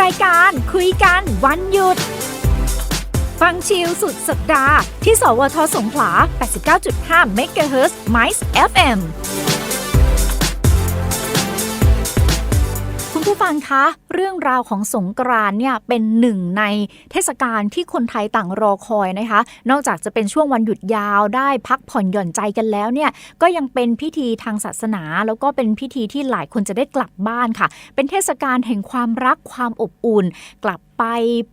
รายการคุยกันวันหยุด ฟังชิลสุดสัปดาห์ที่สวทสงขลา 89.5 MHz MICE FM คุณังคะ เรื่องราวของสงกรานเนี่ยเป็นหนึ่งในเทศกาลที่คนไทยต่างรอคอยนะคะ นอกจากจะเป็นช่วงวันหยุดยาวได้พักผ่อนหย่อนใจกันแล้วเนี่ยก็ยังเป็นพิธีทางศาสนา แล้วก็เป็นพิธีที่หลายคนจะได้กลับบ้านค่ะ เป็นเทศกาลแห่งความรักความอบอุ่น กลับไป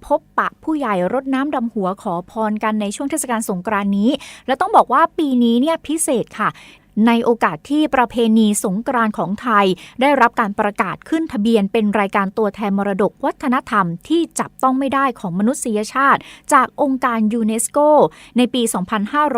พบปะผู้ใหญ่รดน้ำดำหัวขอพรกันในช่วงเทศกาลสงกรานนี้ และต้องบอกว่าปีนี้เนี่ยพิเศษค่ะ ในโอกาสที่ประเพณีสงกรานของไทย ได้รับการประกาศขึ้นทะเบียนเป็นรายการตัวแทนมรดกวัฒนธรรมที่จับต้องไม่ได้ของมนุษยชาติ จากองค์การยูเนสโก ในปี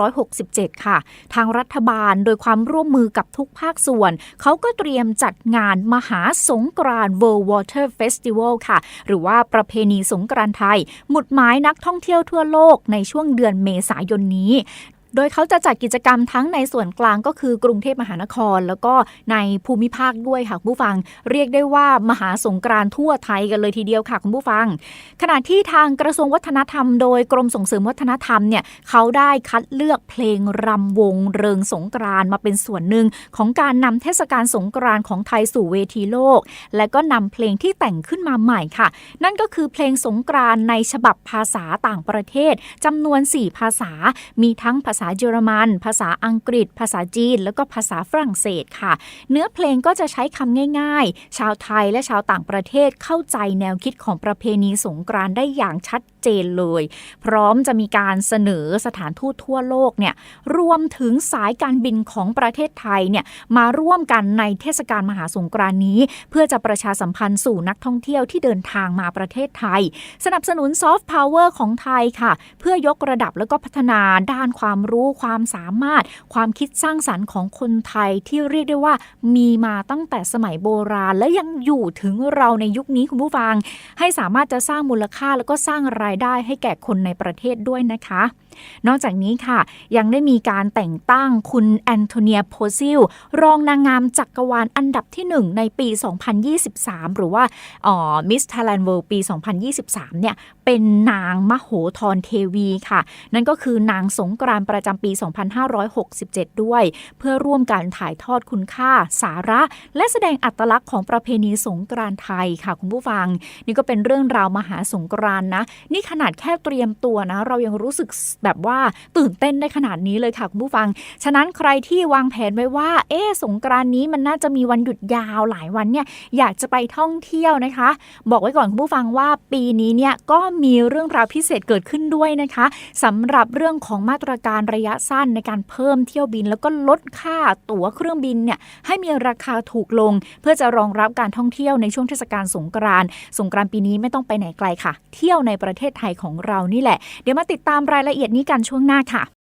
2567 ค่ะ ทางรัฐบาลโดยความร่วมมือกับทุกภาคส่วน เขาก็เตรียมจัดงานมหาสงกราน World Water Festival ค่ะ หรือว่าประเพณีสงกรานไทย หมุดหมายนักท่องเที่ยวทั่วโลกในช่วงเดือนเมษายนนี้ โดยเขาจะจัดกิจกรรมทั้งในส่วนกลางก็คือกรุงเทพมหานคร แล้วก็ในภูมิภาคด้วยค่ะคุณผู้ฟัง เรียกได้ว่ามหาสงกรานทั่วไทยกันเลยทีเดียวค่ะคุณผู้ฟัง ขณะที่ทางกระทรวงวัฒนธรรม โดยกรมส่งเสริมวัฒนธรรมเนี่ยเขาได้คัดเลือกเพลงรำวงเริงสงกรานมาเป็นส่วนหนึ่งของการนำเทศกาลสงกรานของไทยสู่เวทีโลก และก็นำเพลงที่แต่งขึ้นมาใหม่ค่ะ นั่นก็คือเพลงสงกรานในฉบับภาษาต่างประเทศจำนวน 4 ภาษา มีทั้งภาษาาเยอรมัน ภาษาอังกฤษ ภาษาจีน แล้วก็ภาษาฝรั่งเศสค่ะ เนื้อเพลงก็จะใช้คำง่ายๆ ชาวไทยและชาวต่างประเทศเข้าใจแนวคิดของประเพณีสงกรานต์ได้อย่างชัด เจนเลย พร้อมจะมีการเสนอสถานทูตทั่วโลกเนี่ยรวมถึงสายการบินของประเทศไทยเนี่ยมาร่วมกันในเทศกาลมหาสงกรานนี้ เพื่อจะประชาสัมพันธ์สู่นักท่องเที่ยวที่เดินทางมาประเทศไทย สนับสนุนซอฟต์พาวเวอร์ของไทยค่ะ เพื่อยกระดับแล้วก็พัฒนาด้านความรู้ความสามารถ ความคิดสร้างสรรค์ของคนไทยที่เรียกได้ว่ามีมาตั้งแต่สมัยโบราณ และยังอยู่ถึงเราในยุคนี้คุณผู้ฟัง ให้สามารถจะสร้างมูลค่าแล้วก็สร้างรายได้ให้แก่คนในประเทศด้วยนะคะ นอกจากนี้ค่ะ ยังได้มีการแต่งตั้งคุณแอนโทเนียโพซิล รองนางงามจักรวาลอันดับที่ 1 ในปี 2023 หรือว่ามิสไทยแลนด์เวิลด์ปี 2023 เนี่ย เป็นนางมโหธรเทวีค่ะ นั่นก็คือนางสงกรานประจำปี 2567 ด้วย เพื่อร่วมการถ่ายทอดคุณค่า สาระ และแสดงอัตลักษณ์ของประเพณีสงกรานไทยค่ะ คุณผู้ฟัง นี่ก็เป็นเรื่องราวมหาสงกรานนะ นี่ขนาดแค่เตรียมตัวนะ เรายังรู้สึกแบบว่าตื่นเต้นได้ขนาดนี้เลยค่ะคุณผู้ฟัง ฉะนั้นใครที่วางแผนไว้ว่า เอ๊สงกรานนี้มันน่าจะมีวันหยุดยาวหลายวันเนี่ยอยากจะไปท่องเที่ยวนะคะ บอกไว้ก่อนคุณผู้ฟังว่าปีนี้เนี่ยก็มีเรื่องราวพิเศษเกิดขึ้นด้วยนะคะสำหรับเรื่องของมาตรการระยะสั้นในการเพิ่มเที่ยวบิน แล้วก็ลดค่าตั๋วเครื่องบินเนี่ยให้มีราคาถูกลง เพื่อจะรองรับการท่องเที่ยวในช่วงเทศกาลสงกรานต์สงกรานต์ปีนี้ไม่ต้องไปไหนไกลค่ะ เที่ยวในประเทศไทยของเรานี่แหละ เดี๋ยวมาติดตามรายละเอียดนี้กันช่วงหน้าค่ะ